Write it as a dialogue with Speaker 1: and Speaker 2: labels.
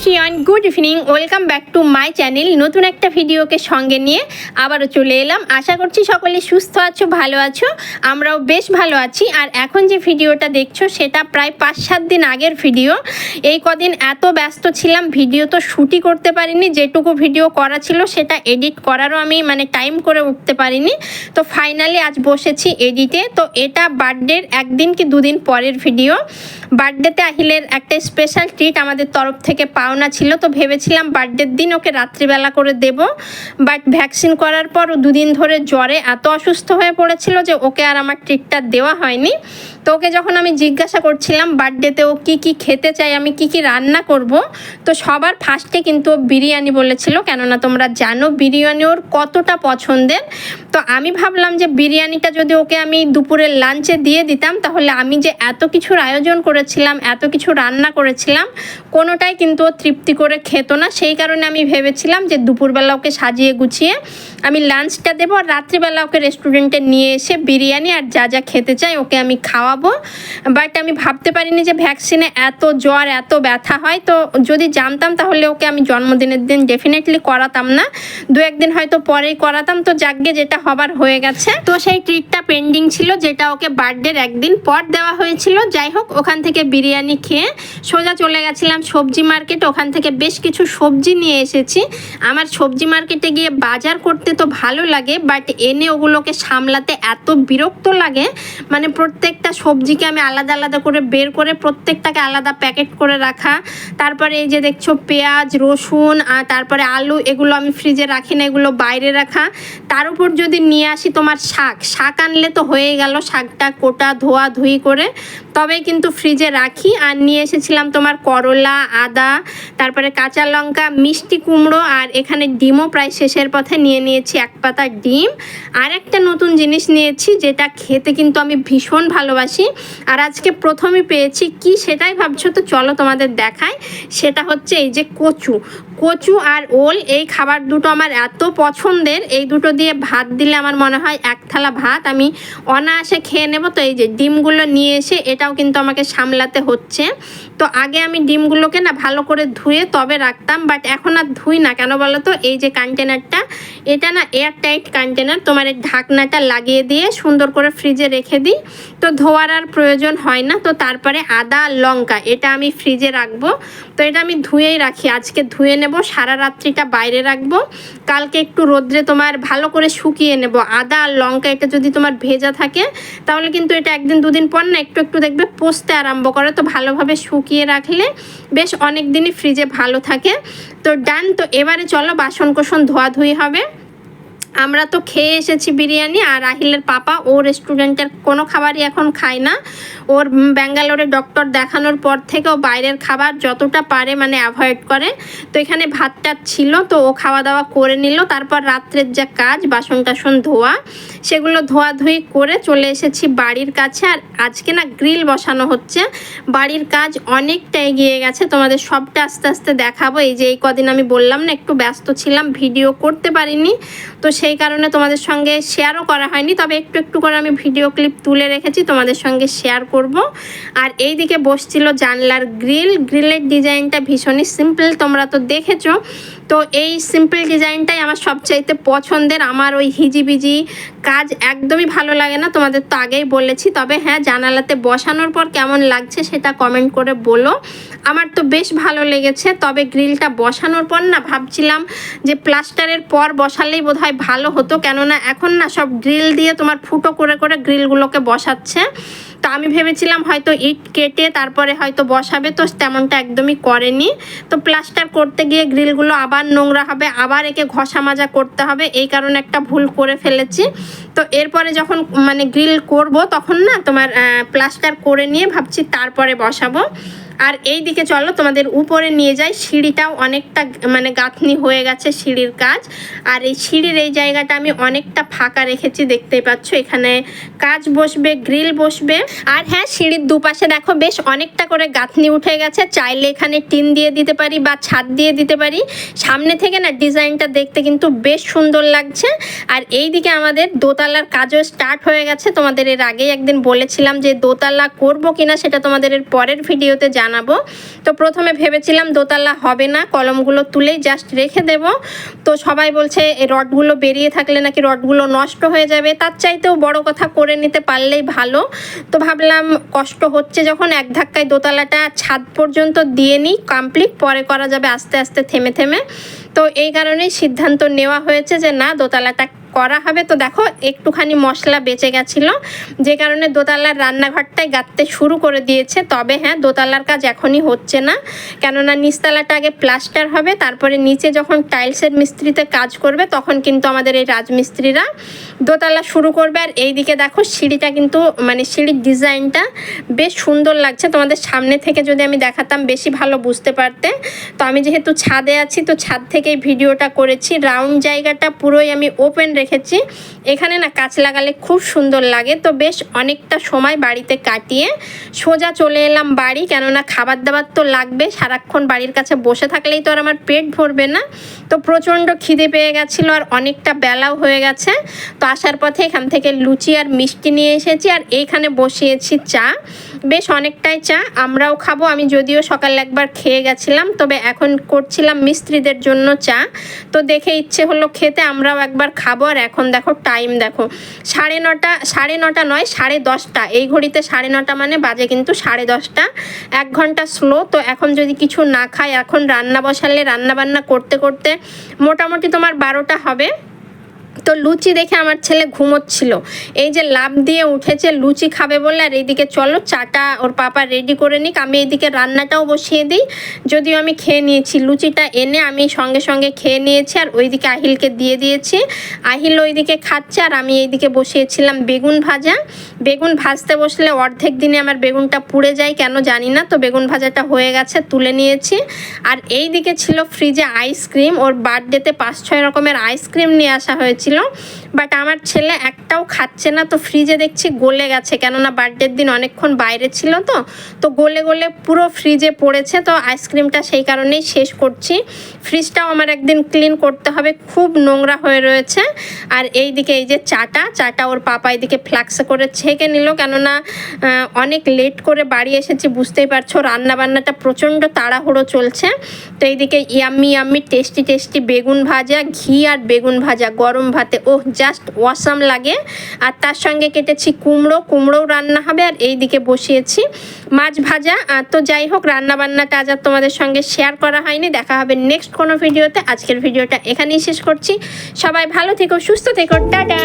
Speaker 1: Friends good evening, welcome back to my channel. নতুন একটা ভিডিওকে সঙ্গে নিয়ে আবারও চলে এলাম। আশা করছি সকলে সুস্থ আছো, ভালো আছো, আমরাও বেশ ভালো আছি। আর এখন যে ভিডিওটা দেখছ, সেটা প্রায় পাঁচ সাত দিন আগের ভিডিও। এই কদিন এত ব্যস্ত ছিলাম, ভিডিও তো শ্যুটই করতে পারিনি, যেটুকু ভিডিও করা ছিল সেটা এডিট করারও আমি মানে টাইম করে উঠতে পারিনি। তো ফাইনালি আজ বসেছি এডিটে। তো এটা বার্থডের একদিন কি দুদিন পরের ভিডিও। বার্থডেতে আহিলের একটা স্পেশাল ট্রিট আমাদের তরফ থেকে পাওনা ছিল, তো ভেবেছিলাম বার্থডের দিন ওকে রাত্রিবেলা করে দেব। বাট ভ্যাকসিন করার পর দুদিন ধরে জ্বরে এত অসুস্থ হয়ে পড়েছিল যে ওকে আর আমার ট্রিটটা দেওয়া হয়নি। তো ওকে যখন আমি জিজ্ঞাসা করছিলাম বার্থডেতে ও কী কী খেতে চাই আমি কি কি রান্না করব, তো সবার ফার্স্টে কিন্তু ও বিরিয়ানি বলেছিল, কেননা তোমরা জানো বিরিয়ানি ওর কতটা পছন্দের। তো আমি ভাবলাম যে বিরিয়ানিটা যদি ওকে আমি দুপুরের লাঞ্চে দিয়ে দিতাম, তাহলে আমি যে এত কিছুর আয়োজন করেছিলাম, এত কিছু রান্না করেছিলাম, কোনোটাই কিন্তু ও তৃপ্তি করে খেত না। সেই কারণে আমি ভেবেছিলাম যে দুপুরবেলা ওকে সাজিয়ে গুছিয়ে আমি লাঞ্চটা দেবো আর রাত্রিবেলা ওকে রেস্টুরেন্টে নিয়ে এসে বিরিয়ানি আর যা যা খেতে চাই ওকে আমি খাওয়াবো। বাট আমি ভাবতে পারিনি যে ভ্যাকসিনে এত জ্বর, এত ব্যথা হয়। তো যদি জানতাম তাহলে ওকে আমি জন্মদিনের দিন ডেফিনেটলি করাতাম না। দু একদিন হয়তো পরেই করাতাম। তো যাকগে, যেটা হবার হয়ে গেছে। তো সেই ট্রিটটা পেন্ডিং ছিল, যেটা ওকে বার্থডের একদিন পর দেওয়া হয়েছিল। যাই হোক, ওখান থেকে বিরিয়ানি খেয়ে সোজা চলে গেছিলাম সবজি মার্কেট ওখান থেকে বেশ কিছু সবজি নিয়ে এসেছি। আমার সবজি মার্কেটে গিয়ে বাজার করতে তো ভালো লাগে বাট এনে ওগুলোকে সামলাতে এত বিরক্ত লাগে। মানে প্রত্যেকটা সবজিকে আমি আলাদা আলাদা করে বের করে প্রত্যেকটাকে আলাদা প্যাকেট করে রাখা। তারপরে এই যে দেখছ পেঁয়াজ, রসুন, আর তারপরে আলু, এগুলো আমি ফ্রিজে রাখি না, এগুলো বাইরে রাখা। তার উপর যদি নিয়ে আসি তোমার শাক শাক আনলে তো হয়ে গেল শাকটা কোটা ধোয়া ধুই করে। তবেই কিন্তু ফ্রিজে রাখি। আর নিয়ে এসেছিলাম তোমার করলা, আদা, তারপরে কাঁচা লঙ্কা, মিষ্টি কুমড়ো, আর এখানে ডিমও প্রায় শেষের পথে নিয়ে নিয়েছি এক পাতা ডিম। আর একটা নতুন জিনিস নিয়েছি, যেটা খেতে কিন্তু আমি ভীষণ ভালোবাসি। আর আজকে প্রথমে পেয়েছি কি সেটাই ভাবছ? তো চলো তোমাদের দেখায় সেটা হচ্ছে এই যে কচু। কচু আর ওল, এই খাবার দুটো আমার এত পছন্দের। এই দুটো দিয়ে ভাত দিলে আমার মনে হয় এক থালা ভাত। আমি অনায়াসে খেয়ে নেব। তো এই যে ডিমগুলো নিয়ে এসে এটাও কিন্তু আমাকে সামলাতে হচ্ছে। তো আগে আমি ডিমগুলোকে না ভালো করে ধুয়ে তবে রাখতাম, বাট এখন আর ধুই না। কেন বলো তো? এই যে কন্টেনারটা এটা না এয়ার টাইট কন্টেনার তোমার এই ঢাকনাটা লাগিয়ে দিয়ে সুন্দর করে ফ্রিজে রেখে দিই। তো ধোয়ার আর প্রয়োজন হয় না। তো তারপরে আদা আর লঙ্কা, এটা আমি ফ্রিজে রাখব। তো এটা আমি ধুয়েই রাখি। আজকে ধুয়ে নেব, সারা রাত্রিটা বাইরে রাখব। কালকে একটু রোদ্রে তোমার ভালো করে শুকিয়ে নেব। আদা আর লঙ্কা এটা যদি তোমার ভেজা থাকে, তাহলে কিন্তু এটা একদিন দুদিন পর না একটু একটু দেখবে পোস্তে আরম্ভ করে। তো ভালোভাবে শুকিয়ে রাখলে বেশ অনেক দিনই ফ্রিজে ভালো থাকে। তো ডান তো এবারে চলো বাসন কোসন ধোয়াধুয়ি হবে। আমরা তো খেয়ে এসেছি বিরিয়ানি আর রাহিলের পাপা, ও রেস্টুরেন্টের কোনো খাবারই এখন খায় না। ওর ব্যাঙ্গালোরে ডক্টর দেখানোর পর থেকে ও বাইরের খাবার যতটা পারে মানে অ্যাভয়েড করে। তো এখানে ভাতটা ছিল, তো ও খাওয়া দাওয়া করে নিল। তারপর রাত্রের যা কাজ বাসন টাসন ধোয়া, সেগুলো ধোয়াধুয়ি করে চলে এসেছি বাড়ির কাছে। আর আজকে না গ্রিল বসানো হচ্ছে। বাড়ির কাজ অনেকটা এগিয়ে গেছে। তোমাদের সবটা আস্তে আস্তে দেখাবো। এই যে এই কদিন আমি বললাম না, একটু ব্যস্ত ছিলাম, ভিডিও করতে পারিনি। তো সেই কারণে তোমাদের সঙ্গে শেয়ারও করা হয়নি। তবে একটু একটু করে আমি ভিডিও ক্লিপ তুলে রেখেছি, তোমাদের সঙ্গে শেয়ার করব। আর এই দিকে বসছিল জানলার গ্রিল গ্রিলের ডিজাইনটা ভীষণই সিম্পল তোমরা তো দেখেছ। তো এই সিম্পল ডিজাইনটাই আমার সবচাইতে পছন্দের। আমার ওই হিজিবিজি কাজ একদমই ভালো লাগে না, তোমাদের তো আগেই বলেছি। তবে হ্যাঁ জানালাতে বসানোর পর কেমন লাগছে সেটা কমেন্ট করে বলো। আমার তো বেশ ভালো লেগেছে, তবে গ্রিলটা বসানোর পর না ভাবছিলাম যে প্লাস্টারের পর বসালেই বোধহয় ভালো হতো। কেননা এখন না সব গ্রিল দিয়ে তোমার ফুটো করে করে গ্রিলগুলোকে বসাচ্ছে। তো আমি ভেবেছিলাম হয়তো ইট কেটে তারপরে হয়তো বসাবে, তো তেমনটা একদমই করেনি। তো প্লাস্টার করতে গিয়ে গ্রিলগুলো আবার নোংরা হবে, আবার একে ঘষা মাজা করতে হবে, এই কারণে একটা ভুল করে ফেলেছি। তো এরপরে যখন মানে গ্রিল করব, তখন না তোমার প্লাস্টার করে নিয়ে ভাবছি তারপরে বসাবো। আর এই দিকে চলো, তোমাদের উপরে নিয়ে যাই। সিঁড়িটাও অনেকটা মানে গাঁথনি হয়ে গেছে সিঁড়ির কাজ। আর এই সিঁড়ির এই জায়গাটা আমি অনেকটা ফাঁকা রেখেছি, দেখতেই পাচ্ছ। এখানে কাজ বসবে, গ্রিল বসবে। আর হ্যাঁ সিঁড়ির দুপাশে দেখো বেশ অনেকটা করে গাঁথনি উঠে গেছে। চাইলে এখানে টিন দিয়ে দিতে পারি বা ছাদ দিয়ে দিতে পারি। সামনে থেকে না ডিজাইনটা দেখতে কিন্তু বেশ সুন্দর লাগছে। আর এই দিকে আমাদের দোতলার কাজও স্টার্ট হয়ে গেছে। তোমাদের এর আগেই একদিন বলেছিলাম যে দোতলা করব কিনা সেটা তোমাদের এর পরের ভিডিওতে জান জানাব। তো প্রথমে ভেবেছিলাম দোতলা হবে না, কলমগুলো তুলেই জাস্ট রেখে দেব। তো সবাই বলছে এই রডগুলো বেরিয়ে থাকলে নাকি রডগুলো নষ্ট হয়ে যাবে? তার চাইতেও বড় কথা করে নিতে পারলেই ভালো। তো ভাবলাম, কষ্ট হচ্ছে যখন এক ধাক্কায় দোতলাটা ছাদ পর্যন্ত দিয়ে নিই কমপ্লিট পরে করা যাবে আস্তে আস্তে, থেমে থেমে। তো এই কারণেই সিদ্ধান্ত নেওয়া হয়েছে যে না, দোতলাটা করা হবে। তো দেখো, একটুখানি মশলা বেঁচে গেছিল। যে কারণে দোতলার রান্নাঘরটাই গাঁততে শুরু করে দিয়েছে। তবে হ্যাঁ দোতলার কাজ এখনই হচ্ছে না। কেননা নিচতলাটা আগে প্লাস্টার হবে, তারপরে নিচে যখন টাইলসের মিস্ত্রিতে কাজ করবে, তখন কিন্তু আমাদের এই রাজমিস্ত্রিরা দোতলা শুরু করবে। আর এইদিকে দেখো, সিঁড়িটা কিন্তু মানে সিঁড়ির ডিজাইনটা বেশ সুন্দর লাগছে। তোমাদের সামনে থেকে যদি আমি দেখাতাম, বেশি ভালো বুঝতে পারতে। তো আমি যেহেতু ছাদে আছি, তো ছাদ থেকেই ভিডিওটা করেছি। রাউন্ড জায়গাটা পুরোই আমি ওপেন রেখেছি এখানে না কাঁচ লাগালে খুব সুন্দর লাগে। তো বেশ অনেকটা সময় বাড়িতে কাটিয়ে সোজা চলে এলাম বাড়ি। কেননা খাবার দাবার তো লাগবে, সারাক্ষণ বাড়ির কাছে বসে থাকলেই তো আর আমার পেট ভরবে না। তো প্রচণ্ড খিদে পেয়ে গেছিল আর অনেকটা বেলাও হয়ে গেছে। তো আসার পথে এখান থেকে লুচি আর মিষ্টি নিয়ে এসেছি আর এইখানে বসিয়েছি চা। বেশ অনেকটাই চা, আমরাও খাব। আমি যদিও সকালে একবার খেয়ে গেছিলাম, তবে এখন করছিলাম মিস্ত্রিদের জন্য চা। তো দেখে ইচ্ছে হলো খেতে, আমরাও একবার খাব। আর এখন দেখো টাইম দেখো। সাড়ে নটা সাড়ে নটা নয়, সাড়ে দশটা। এই ঘড়িতে সাড়ে নটা মানে বাজে কিন্তু সাড়ে দশটা। এক ঘণ্টা স্লো তো এখন যদি কিছু না খাই, এখন রান্না বসালে রান্না বান্না করতে করতে মোটামুটি তোমার বারোটা হবে। তো লুচি দেখে আমার ছেলে ঘুমোচ্ছিল। এই যে লাভ দিয়ে উঠেছে, লুচি খাবে বলে, আর এইদিকে চলো, চাটা ওর পাপা রেডি করে নিক। আমি এইদিকে রান্নাটাও বসিয়ে দিই, যদিও আমি খেয়ে নিয়েছি। লুচিটা এনে আমি সঙ্গে সঙ্গে খেয়ে নিয়েছি, আর ওইদিকে আহিলকে দিয়ে দিয়েছি। আহিল ওইদিকে খাচ্ছে, আর আমি এইদিকে বসিয়েছিলাম বেগুন ভাজা। বেগুন ভাজতে বসলে অর্ধেক দিনে আমার বেগুনটা পুড়ে যায়, কেন জানি না। তো বেগুন ভাজাটা হয়ে গেছে, তুলে নিয়েছি। আর এই দিকে ছিল ফ্রিজে আইসক্রিম ওর বার্থডেতে পাঁচ ছয় রকমের আইসক্রিম নিয়ে আসা হয়েছিল বাট আমার ছেলে একটাও খাচ্ছে না, তো ফ্রিজে দেখছি গলে গেছে, কেননা বার্থডের দিন অনেকক্ষণ বাইরে ছিল তো তো গলে গলে পুরো ফ্রিজে পড়েছে, তো আইসক্রিমটা সেই কারণেই শেষ করছি। ফ্রিজটাও আমার একদিন ক্লিন করতে হবে, খুব নোংরা হয়ে রয়েছে, আর এই দিকে এই যে চাটা চাটা ওর পাপা এদিকে ফ্লাক্সে করে ছেঁকে নিল, কেননা অনেক লেট করে বাড়ি এসেছি, বুঝতেই পারছ রান্না বান্নাটা প্রচণ্ড তাড়াহুড়ো চলছে। তো এইদিকে ইয়াম্মি ইয়াম্মি টেস্টি টেস্টি বেগুন ভাজা, ঘি আর বেগুন ভাজা, গরম ভাতে, ওহ, জাস্ট ওয়াসাম লাগে। আর তার সঙ্গে কেটেছি কুমড়ো, কুমড়োও রান্না হবে আর এই দিকে বসিয়েছি মাছ ভাজা। তো যাই হোক রান্না বান্নাটা আজ আর তোমাদের সঙ্গে শেয়ার করা হয়নি। দেখা হবে নেক্সট কোনো ভিডিওতে। আজকের ভিডিওটা এখানেই শেষ করছি। সবাই ভালো থেকো, সুস্থ থেকো। টাটা!